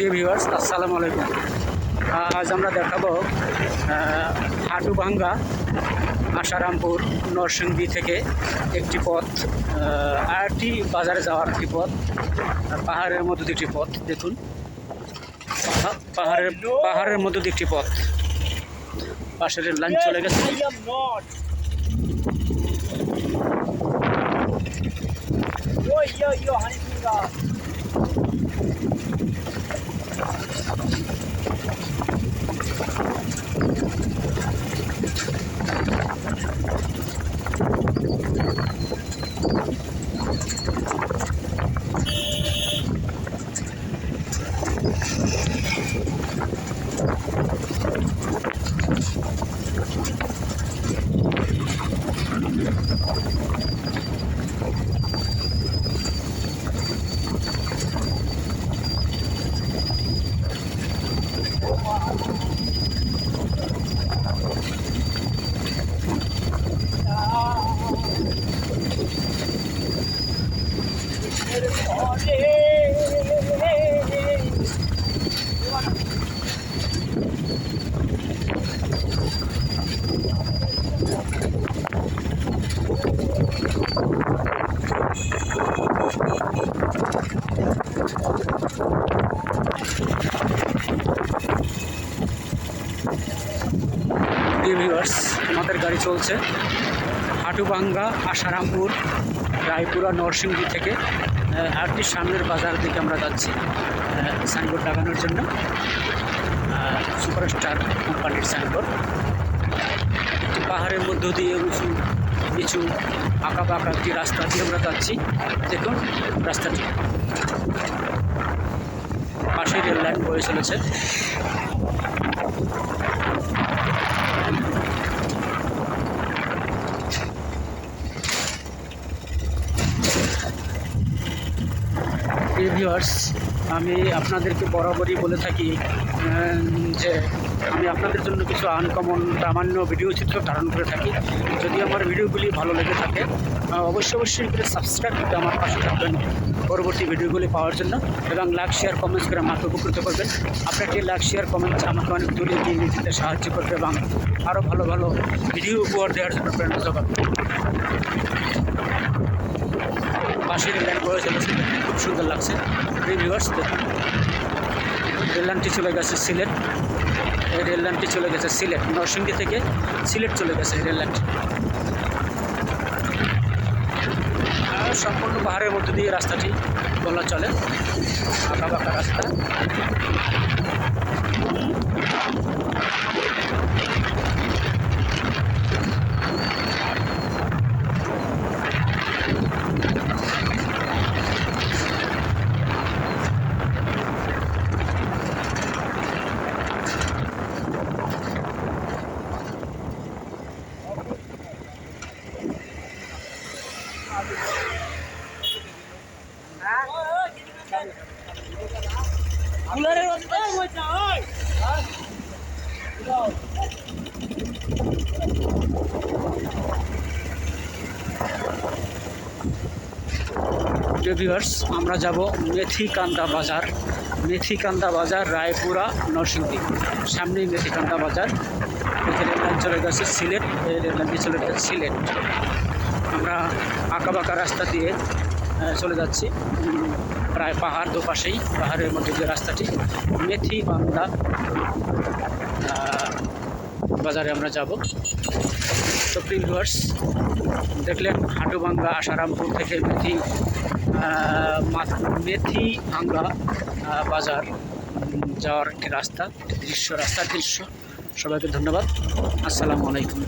প্রিয় ভিউয়ার্স আসসালামু আলাইকুম। আজ আমরা দেখাবো হাটুভাঙ্গা আশারামপুর নরসিংদী থেকে একটি পথ আরটি বাজারে যাওয়ার একটি পথ পাহাড়ের মধ্যে একটি পথ দেখুন। পাহাড়ের পাহাড়ের মধ্যে একটি পথ। পাশের লাইন চলে গেছে. Yo, yo, yo, honey finger. প্রিয় আমাদের গাড়ি চলছে। হাটুভাঙ্গা আশারামপুর রায়পুরা নরসিংদী থেকে। আহ, আরটির সামনের বাজার দিকে আমরা যাচ্ছি সাইনবোর্ড লাগানোর জন্য। সুপারস্টার কোম্পানির সাইনবোর্ড একটি পাহাড়ের মধ্য দিয়ে উঁচু নিচু আঁকা বাঁকা একটি রাস্তা দিয়ে আমরা যাচ্ছি। দেখুন রাস্তাটি। পাশে রেল লাইন বয়ে চলেছে। ভিউয়ার্স আমি আপনাদেরকে বরাবরই বলে থাকি যে আমি আপনাদের জন্য কিছু আনকমন প্রামাণ্য ভিডিও চিত্র ধারণ করে থাকি। যদি আমার ভিডিওগুলি ভালো লেগে থাকে অবশ্যই অবশ্যই করে সাবস্ক্রাইব করে আমার পাশে থাকবেন পরবর্তী ভিডিওগুলি পাওয়ার জন্য এবং লাইক শেয়ার কমেন্টস করে আমাকে উপকৃত করবেন। আপনার একটি লাইক শেয়ার কমেন্টস আমাকে অনেক দূরে নিয়ে যেতে সাহায্য করবে এবং আরও ভালো ভালো ভিডিও উপহার দেওয়ার জন্য প্রেরণা যোগাবে। পাশের চলেছে খুব সুন্দর লাগছে। রিভিউয়ার্স দেখুন রেল লাইনটি চলে গেছে সিলেট। এই রেল লাইনটি চলে গেছে সিলেট, নরসিংদী থেকে সিলেট চলে গেছে এই রেল লাইনটি। আর সম্পূর্ণ পাহাড়ের মধ্যে দিয়ে রাস্তাটি বলা চলে। আঁকা বাঁকা রাস্তা। ভিউয়ার্স আমরা যাব মেথিকান্দা বাজার। মেথিকান্দা বাজার, রায়পুরা, নরসিংদী। সামনেই মেথিকান্দা বাজার। এখানে রেললাইন চলে গেছে সিলেট, এই রেললাইনটি চলে গেছে সিলেট। আমরা আঁকা বাঁকা রাস্তা দিয়ে চলে যাচ্ছি। প্রায় পাহাড় দুপাশেই, পাহাড়ের মধ্যে যে রাস্তাটি, মেথি বান্দা বাজারে আমরা যাব। তো প্রিভিউয়ার্স দেখলেন হাটুভাঙ্গা আসারামপুর থেকে মেথি মেথি ভাঙ্গা বাজার যাওয়ার একটি রাস্তা, দৃশ্য, রাস্তার দৃশ্য। সবাইকে ধন্যবাদ। আসসালামু আলাইকুম।